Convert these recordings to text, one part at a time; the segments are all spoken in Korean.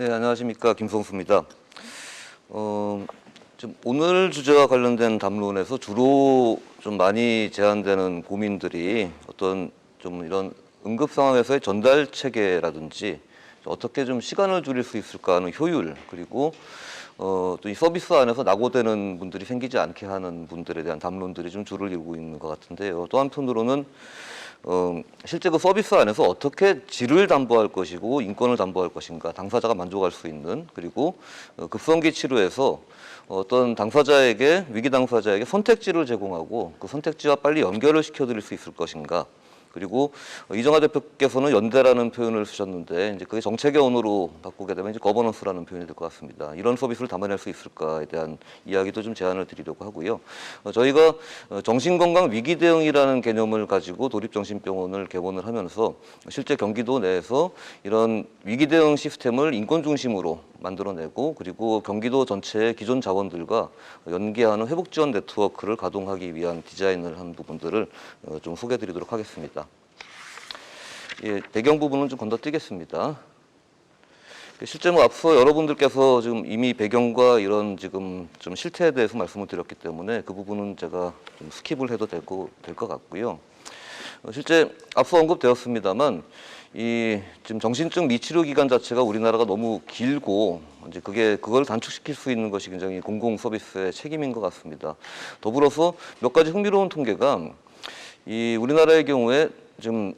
네, 안녕하십니까. 김성수입니다. 어, 좀 오늘 주제와 관련된 담론에서 주로 좀 많이 제한되는 고민들이 어떤 좀 이런 응급 상황에서의 전달 체계라든지 어떻게 좀 시간을 줄일 수 있을까 하는 효율 그리고 어, 또 이 서비스 안에서 낙오되는 분들이 생기지 않게 하는 분들에 대한 담론들이 좀 주를 이루고 있는 것 같은데요. 또 한편으로는 어, 실제 그 서비스 안에서 어떻게 질을 담보할 것이고 인권을 담보할 것인가 당사자가 만족할 수 있는 그리고 어, 급성기 치료에서 어떤 당사자에게 위기 당사자에게 선택지를 제공하고 그 선택지와 빨리 연결을 시켜드릴 수 있을 것인가 그리고 어, 이정화 대표께서는 연대라는 표현을 쓰셨는데 이제 그게 정책의 언어로 바꾸게 되면 이제 거버넌스라는 표현이 될 것 같습니다. 이런 서비스를 담아낼 수 있을까에 대한 이야기도 좀 제안을 드리려고 하고요. 어, 저희가 어, 정신건강 위기 대응이라는 개념을 가지고 도립정신병원을 개원을 하면서 실제 경기도 내에서 이런 위기 대응 시스템을 인권 중심으로 만들어내고 그리고 경기도 전체의 기존 자원들과 연계하는 회복 지원 네트워크를 가동하기 위한 디자인을 한 부분들을 어, 좀 소개해드리도록 하겠습니다. 예, 배경 부분은 좀 건너뛰겠습니다. 실제 뭐 앞서 여러분들께서 지금 이미 배경과 이런 지금 좀 실태에 대해서 말씀을 드렸기 때문에 그 부분은 제가 좀 스킵을 해도 되고 될 것 같고요. 어, 실제 앞서 언급되었습니다만 이 지금 정신증 미치료 기간 자체가 우리나라가 너무 길고 이제 그게 그걸 단축시킬 수 있는 것이 굉장히 공공 서비스의 책임인 것 같습니다. 더불어서 몇 가지 흥미로운 통계가 이 우리나라의 경우에 지금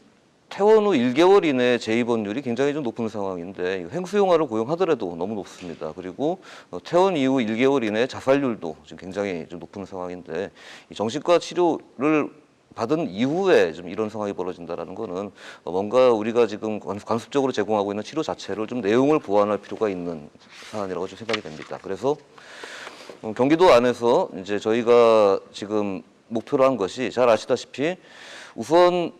퇴원 후 1개월 이내 재입원율이 굉장히 좀 높은 상황인데 행수용화를 고용하더라도 너무 높습니다. 그리고 어, 퇴원 이후 1개월 이내 자살률도 지금 굉장히 좀 높은 상황인데 이 정신과 치료를 받은 이후에 좀 이런 상황이 벌어진다라는 거는 어, 뭔가 우리가 지금 관- 관습적으로 제공하고 있는 치료 자체를 좀 내용을 보완할 필요가 있는 사안이라고 좀 생각이 됩니다. 그래서 어, 경기도 안에서 이제 저희가 지금 목표로 한 것이 잘 아시다시피 우선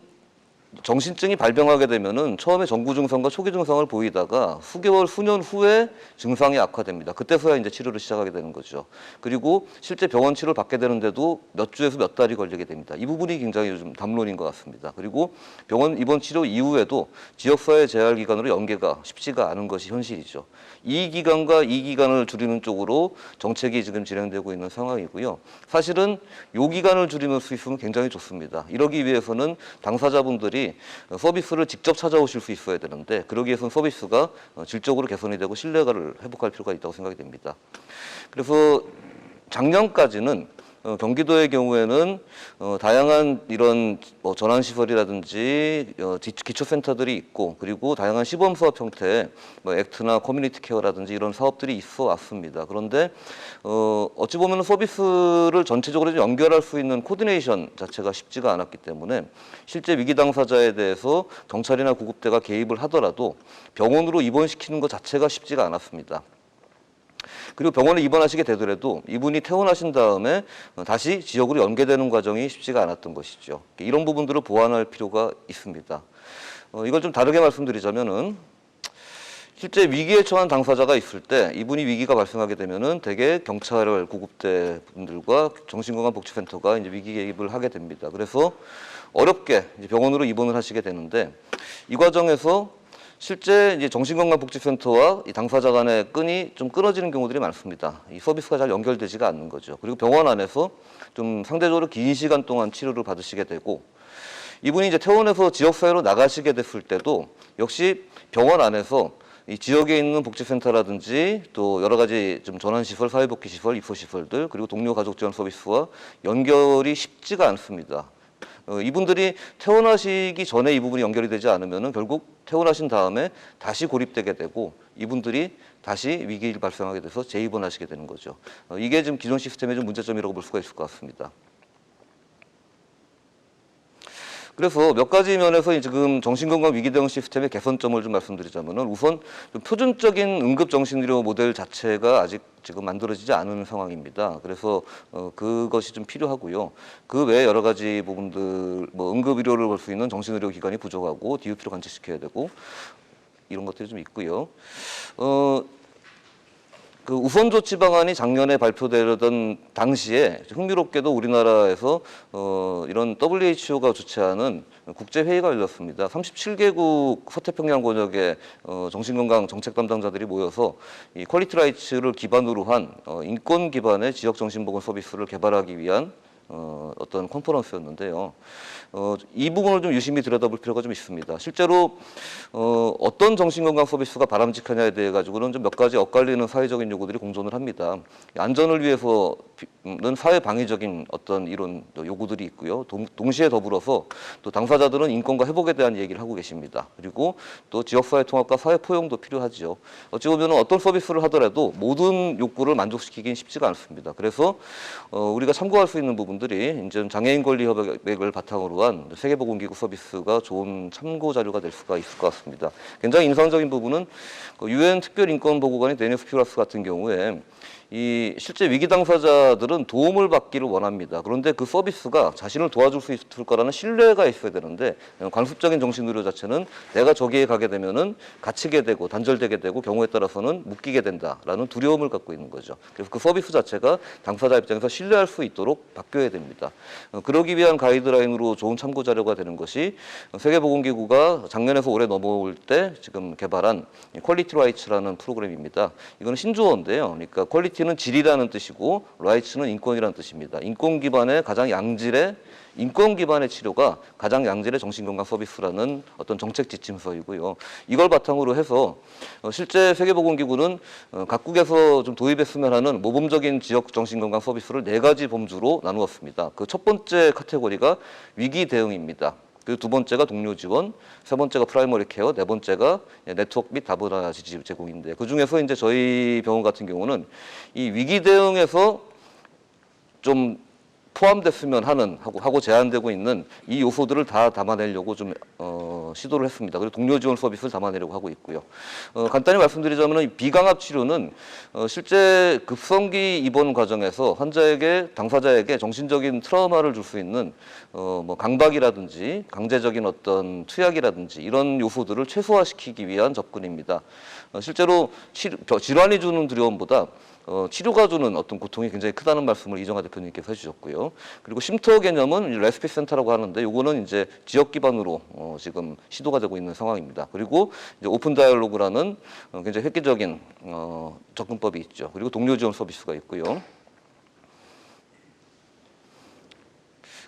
정신증이 발병하게 되면은 처음에 정구 증상과 초기 증상을 보이다가 수개월, 수년 후에 증상이 악화됩니다. 그때서야 이제 치료를 시작하게 되는 거죠. 그리고 실제 병원 치료를 받게 되는데도 몇 주에서 몇 달이 걸리게 됩니다. 이 부분이 굉장히 요즘 담론인 것 같습니다. 그리고 병원 입원 치료 이후에도 지역사회 재활 기관으로 연계가 쉽지가 않은 것이 현실이죠. 이 기간과 이 기간을 줄이는 쪽으로 정책이 지금 진행되고 있는 상황이고요. 사실은 요 기간을 줄이는 수 있으면 굉장히 좋습니다. 이러기 위해서는 당사자분들이 서비스를 직접 찾아오실 수 있어야 되는데 그러기 위해서는 서비스가 어, 질적으로 개선이 되고 신뢰가를 회복할 필요가 있다고 생각이 됩니다. 그래서 작년까지는 어, 경기도의 경우에는 어, 다양한 이런 뭐 전환 시설이라든지 어, 기- 기초센터들이 있고 그리고 다양한 시범 사업 형태의 뭐 액트나 커뮤니티 케어라든지 이런 사업들이 있어 왔습니다. 그런데 어, 어찌 보면 서비스를 전체적으로 좀 연결할 수 있는 코디네이션 자체가 쉽지가 않았기 때문에 실제 위기 당사자에 대해서 경찰이나 구급대가 개입을 하더라도 병원으로 입원시키는 것 자체가 쉽지가 않았습니다. 그리고 병원에 입원하시게 되더라도 이분이 퇴원하신 다음에 어, 다시 지역으로 연계되는 과정이 쉽지가 않았던 것이죠. 이런 부분들을 보완할 필요가 있습니다. 어, 이걸 좀 다르게 말씀드리자면은 실제 위기에 처한 당사자가 있을 때 이분이 위기가 발생하게 되면은 대개 경찰 구급대 분들과 정신건강복지센터가 이제 위기 개입을 하게 됩니다. 그래서 어렵게 병원으로 입원을 하시게 되는데 이 과정에서 실제 이제 정신건강복지센터와 이 당사자 간의 끈이 좀 끊어지는 경우들이 많습니다. 이 서비스가 잘 연결되지가 않는 거죠. 그리고 병원 안에서 좀 상대적으로 긴 시간 동안 치료를 받으시게 되고 이분이 이제 퇴원해서 지역사회로 나가시게 됐을 때도 역시 병원 안에서 이 지역에 있는 복지센터라든지 또 여러 가지 좀 전환시설, 사회복지시설, 입소시설들 그리고 동료 가족 지원 서비스와 연결이 쉽지가 않습니다. 어, 이분들이 퇴원하시기 전에 이 부분이 연결이 되지 않으면 결국 퇴원하신 다음에 다시 고립되게 되고 이분들이 다시 위기를 발생하게 돼서 재입원하시게 되는 거죠. 어, 이게 지금 기존 시스템의 좀 문제점이라고 볼 수가 있을 것 같습니다. 그래서 몇 가지 면에서 이 지금 정신건강 위기 대응 시스템의 개선점을 좀 말씀드리자면은 우선 좀 표준적인 응급 정신의료 모델 자체가 아직 지금 만들어지지 않은 상황입니다. 그래서 어, 그것이 좀 필요하고요. 그 외에 여러 가지 부분들 뭐 응급 의료를 볼 수 있는 정신의료 기관이 부족하고 DUP를 관측시켜야 되고 이런 것들이 좀 있고요. 어, 그 우선 조치 방안이 작년에 발표되던 당시에 흥미롭게도 우리나라에서 어, 이런 WHO가 주최하는 국제 회의가 열렸습니다. 37개국 서태평양 권역의 어, 정신건강 정책 담당자들이 모여서 이 퀄리티 라이츠를 기반으로 한 어, 인권 기반의 지역 정신보건 서비스를 개발하기 위한 어, 어떤 컨퍼런스였는데요. 어, 이 부분을 좀 유심히 들여다볼 필요가 좀 있습니다. 실제로 어, 어떤 정신건강 서비스가 바람직하냐에 대해 가지고는 좀 몇 가지 엇갈리는 사회적인 요구들이 공존을 합니다. 안전을 위해서는 사회 방위적인 어떤 이런 요구들이 있고요. 동, 동시에 더불어서 또 당사자들은 인권과 회복에 대한 얘기를 하고 계십니다. 그리고 또 지역사회 통합과 사회 포용도 필요하지요. 어찌 보면 어떤 서비스를 하더라도 모든 욕구를 만족시키긴 쉽지가 않습니다. 그래서 어, 우리가 참고할 수 있는 부분 들이 이제 장애인 권리 협약을 바탕으로 한 세계보건기구 서비스가 좋은 참고 자료가 될 수가 있을 것 같습니다. 굉장히 인상적인 부분은 그 유엔 특별인권보고관인 데니스 큐라스 같은 경우에 이 실제 위기 당사자들은 도움을 받기를 원합니다. 그런데 그 서비스가 자신을 도와줄 수 있을 거라는 신뢰가 있어야 되는데 관습적인 정신 의료 자체는 내가 저기에 가게 되면은 갇히게 되고 단절되게 되고 경우에 따라서는 묶이게 된다라는 두려움을 갖고 있는 거죠. 그래서 그 서비스 자체가 당사자 입장에서 신뢰할 수 있도록 바뀌어야 됩니다. 어, 그러기 위한 가이드라인으로 좋은 참고 자료가 되는 것이 세계보건기구가 작년에서 올해 넘어올 때 지금 개발한 퀄리티 라이츠라는 프로그램입니다. 이거는 신조어인데요. 그러니까 퀄리티 는 질이라는 뜻이고 라이츠는 인권이라는 뜻입니다. 인권 기반의 가장 양질의 인권 기반의 치료가 가장 양질의 정신건강 서비스라는 어떤 정책 지침서이고요. 이걸 바탕으로 해서 어, 실제 세계보건기구는 어, 각국에서 좀 도입했으면 하는 모범적인 지역 정신건강 서비스를 네 가지 범주로 나누었습니다. 그 첫 번째 카테고리가 위기 대응입니다. 그두 번째가 동료 지원, 세 번째가 프라이머리 케어, 네 번째가 네트워크 및 다문화 지지 제공인데 그 중에서 이제 저희 병원 같은 경우는 이 위기 대응에서 좀 포함됐으면 하는 하고 하고 제한되고 있는 이 요소들을 다 담아내려고 좀 어, 시도를 했습니다. 그리고 동료 지원 서비스를 담아내려고 하고 있고요. 어, 간단히 말씀드리자면 이 비강압 치료는 어, 실제 급성기 입원 과정에서 환자에게 당사자에게 정신적인 트라우마를 줄 수 있는 어, 뭐 강박이라든지 강제적인 어떤 투약이라든지 이런 요소들을 최소화시키기 위한 접근입니다. 어, 실제로 치, 질환이 주는 두려움보다 어, 치료가 주는 어떤 고통이 굉장히 크다는 말씀을 이정화 대표님께서 해주셨고요. 그리고 쉼터 개념은 레스피 센터라고 하는데 요거는 이제 지역 기반으로 어, 지금 시도가 되고 있는 상황입니다. 그리고 이제 오픈 다이얼로그라는 어, 굉장히 획기적인 어, 접근법이 있죠. 그리고 동료 지원 서비스가 있고요.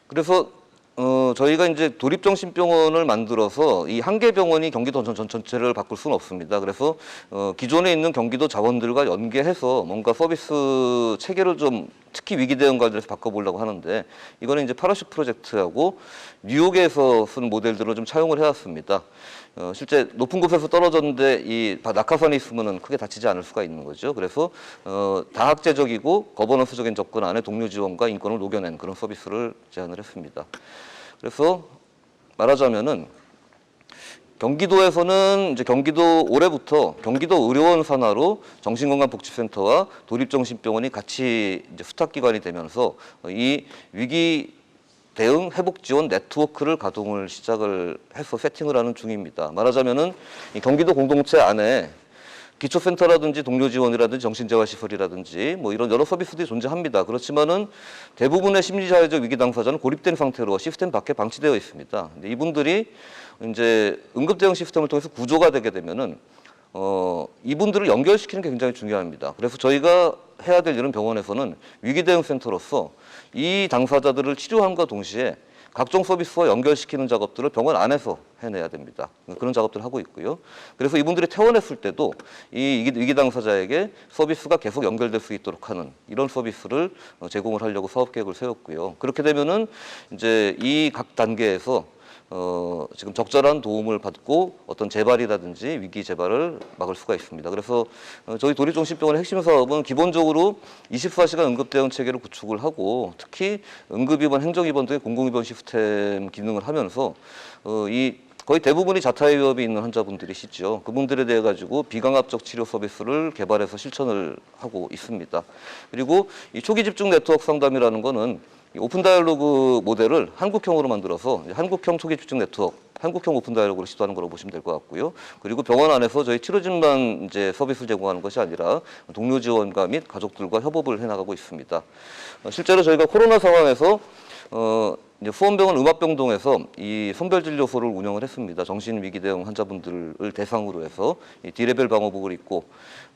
그래서 어, 저희가 이제 도립정신병원을 만들어서 이 한 개 병원이 경기도 전, 전, 전 체를 바꿀 수는 없습니다. 그래서 어, 기존에 있는 경기도 자원들과 연계해서 뭔가 서비스 체계를 좀 특히 위기 대응 관련해서 바꿔보려고 하는데 이거는 이제 파라슈 프로젝트하고 뉴욕에서 쓴 모델들을 좀 차용을 해왔습니다. 어, 실제 높은 곳에서 떨어졌는데 이 바- 낙하산이 있으면은 크게 다치지 않을 수가 있는 거죠. 그래서 어, 다학제적이고 거버넌스적인 접근 안에 동료 지원과 인권을 녹여낸 그런 서비스를 제안을 했습니다. 그래서 말하자면은 경기도에서는 이제 경기도 올해부터 경기도 의료원 산하로 정신건강복지센터와 도립정신병원이 같이 이제 수탁 기관이 되면서 이 위기 대응 회복 지원 네트워크를 가동을 시작을 해서 세팅을 하는 중입니다. 말하자면은 이 경기도 공동체 안에 기초센터라든지 동료 지원이라든지 정신재활 시설이라든지 뭐 이런 여러 서비스들이 존재합니다. 그렇지만은 대부분의 심리사회적 위기 당사자는 고립된 상태로 시스템 밖에 방치되어 있습니다. 근데 이분들이 이제 응급 대응 시스템을 통해서 구조가 되게 되면은 어, 이분들을 연결시키는 게 굉장히 중요합니다. 그래서 저희가 해야 될 일은 병원에서는 위기대응센터로서 이 당사자들을 치료함과 동시에 각종 서비스와 연결시키는 작업들을 병원 안에서 해내야 됩니다. 그런 작업들을 하고 있고요. 그래서 이분들이 퇴원했을 때도 이 위기- 당사자에게 서비스가 계속 연결될 수 있도록 하는 이런 서비스를 어, 제공을 하려고 사업 계획을 세웠고요. 그렇게 되면은 이제 이 각 단계에서 어, 지금 적절한 도움을 받고 어떤 재발이라든지 위기 재발을 막을 수가 있습니다. 그래서 어, 저희 도립정신병원의 핵심 사업은 기본적으로 24시간 응급대응 체계를 구축을 하고 특히 응급입원, 행정입원 등의 공공입원 시스템 기능을 하면서 어, 이 거의 대부분이 자타의 위협이 있는 환자분들이시죠. 그분들에 대해 가지고 비강압적 치료 서비스를 개발해서 실천을 하고 있습니다. 그리고 이 초기 집중 네트워크 상담이라는 거는 이 오픈 다이얼로그 모델을 한국형으로 만들어서 한국형 초기 집중 네트워크 한국형 오픈 다이얼로그를 시도하는 거라고 보시면 될 것 같고요. 그리고 병원 안에서 저희 치료진만 이제 서비스 제공하는 것이 아니라 동료 지원과 및 가족들과 협업을 해나가고 있습니다. 어, 실제로 저희가 코로나 상황에서 어, 이제 수원병원 음압병동에서 이 선별진료소를 운영을 했습니다. 정신 위기 대응 환자분들을 대상으로 해서 이 D레벨 방호복을 입고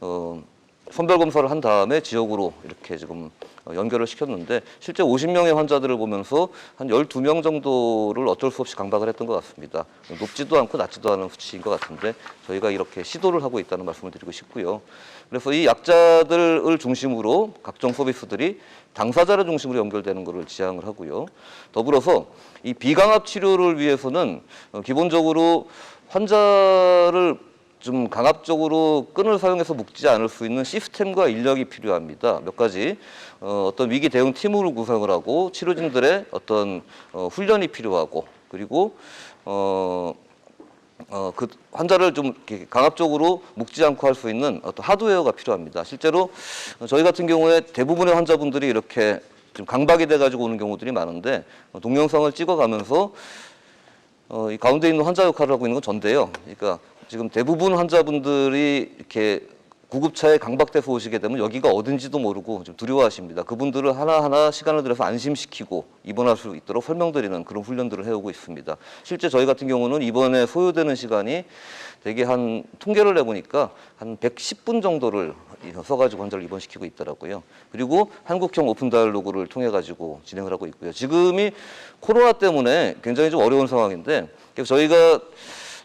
어, 선별 검사를 한 다음에 지역으로 이렇게 지금 어, 연결을 시켰는데 실제 50명의 환자들을 보면서 한 12명 정도를 어쩔 수 없이 강박을 했던 것 같습니다. 높지도 않고 낮지도 않은 수치인 것 같은데 저희가 이렇게 시도를 하고 있다는 말씀을 드리고 싶고요. 그래서 이 약자들을 중심으로 각종 서비스들이 당사자를 중심으로 연결되는 것을 지향을 하고요. 더불어서 이 비강압 치료를 위해서는 어, 기본적으로 환자를 좀 강압적으로 끈을 사용해서 묶지 않을 수 있는 시스템과 인력이 필요합니다. 몇 가지 어, 어떤 위기 대응 팀으로 구성을 하고 치료진들의 어떤 어, 훈련이 필요하고 그리고 어, 어, 그 환자를 좀 강압적으로 묶지 않고 할 수 있는 어떤 하드웨어가 필요합니다. 실제로 저희 같은 경우에 대부분의 환자분들이 이렇게 좀 강박이 돼가지고 오는 경우들이 많은데 어, 동영상을 찍어가면서 어, 이 가운데 있는 환자 역할을 하고 있는 건 전데요. 그러니까 지금 대부분 환자분들이 이렇게 구급차에 강박돼서 오시게 되면 여기가 어딘지도 모르고 좀 두려워하십니다. 그분들을 하나하나 시간을 들여서 안심시키고 입원할 수 있도록 설명드리는 그런 훈련들을 해오고 있습니다. 실제 저희 같은 경우는 입원에 소요되는 시간이 되게 한 통계를 해보니까 한 110분 정도를 써가지고 환자를 입원시키고 있더라고요. 그리고 한국형 오픈 다이얼로그를 통해 가지고 진행을 하고 있고요. 지금이 코로나 때문에 굉장히 좀 어려운 상황인데 그래서 저희가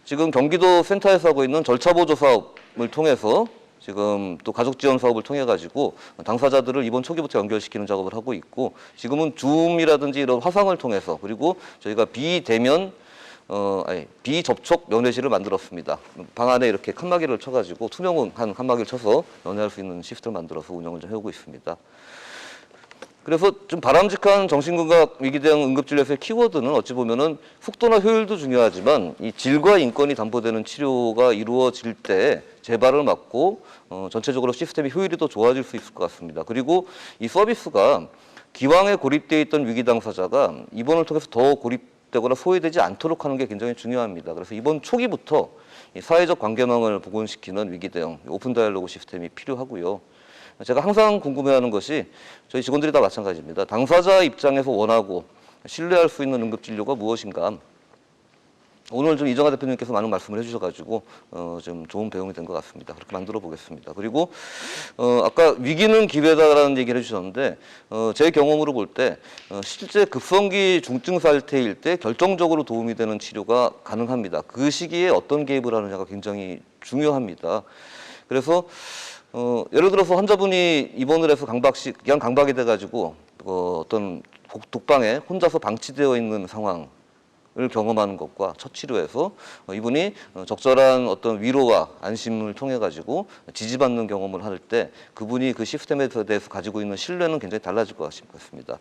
지금 경기도 센터에서 하고 있는 절차 보조 사업을 통해서 지금 또 가족 지원 사업을 통해 가지고 당사자들을 이번 초기부터 연결시키는 작업을 하고 있고 지금은 줌이라든지 이런 화상을 통해서 그리고 저희가 비대면 어, 아니, 비접촉 면회실을 만들었습니다. 방 안에 이렇게 칸막이를 쳐가지고 투명한 칸막이를 쳐서 연회할 수 있는 시스템을 만들어서 운영을 좀 해오고 있습니다. 그래서 좀 바람직한 정신건강 위기 대응 응급진료에서의 키워드는 어찌 보면은 속도나 효율도 중요하지만 이 질과 인권이 담보되는 치료가 이루어질 때 재발을 막고 어, 전체적으로 시스템의 효율이 더 좋아질 수 있을 것 같습니다. 그리고 이 서비스가 기왕에 고립되어 있던 위기 당사자가 입원을 통해서 더 고립되거나 소외되지 않도록 하는 게 굉장히 중요합니다. 그래서 이번 초기부터 이 사회적 관계망을 복원시키는 위기 대응 오픈 다이얼로그 시스템이 필요하고요. 제가 항상 궁금해하는 것이 저희 직원들이 다 마찬가지입니다. 당사자 입장에서 원하고 신뢰할 수 있는 응급 진료가 무엇인가? 오늘 좀 이정아 대표님께서 많은 말씀을 해주셔가지고 어, 좀 좋은 배움이 된 것 같습니다. 그렇게 만들어 보겠습니다. 그리고 어, 아까 위기는 기회다라는 얘기를 해주셨는데 어, 제 경험으로 볼 때 어, 실제 급성기 중증 상태일 때 결정적으로 도움이 되는 치료가 가능합니다. 그 시기에 어떤 개입을 하느냐가 굉장히 중요합니다. 그래서 어, 예를 들어서 환자분이 입원을 해서 강박시 그냥 강박이 돼가지고 어, 어떤 독- 독방에 혼자서 방치되어 있는 상황을 경험하는 것과 첫 치료에서 어, 이분이 어, 적절한 어떤 위로와 안심을 통해 가지고 지지받는 경험을 할 때 그분이 그 시스템에 대해서 가지고 있는 신뢰는 굉장히 달라질 것 같습니다.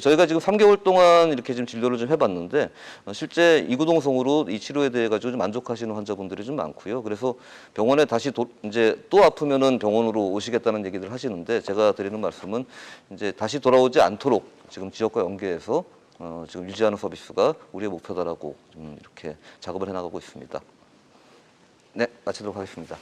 저희가 지금 3개월 동안 이렇게 좀 진료를 좀 해봤는데 어, 실제 이구동성으로 이 치료에 대해 가지고 좀 만족하시는 환자분들이 좀 많고요. 그래서 병원에 다시 도, 이제 또 아프면은 병원으로 오시겠다는 얘기들 하시는데 제가 드리는 말씀은 이제 다시 돌아오지 않도록 지금 지역과 연계해서 어, 지금 유지하는 서비스가 우리의 목표다라고 좀 이렇게 작업을 해나가고 있습니다. 네, 마치도록 하겠습니다.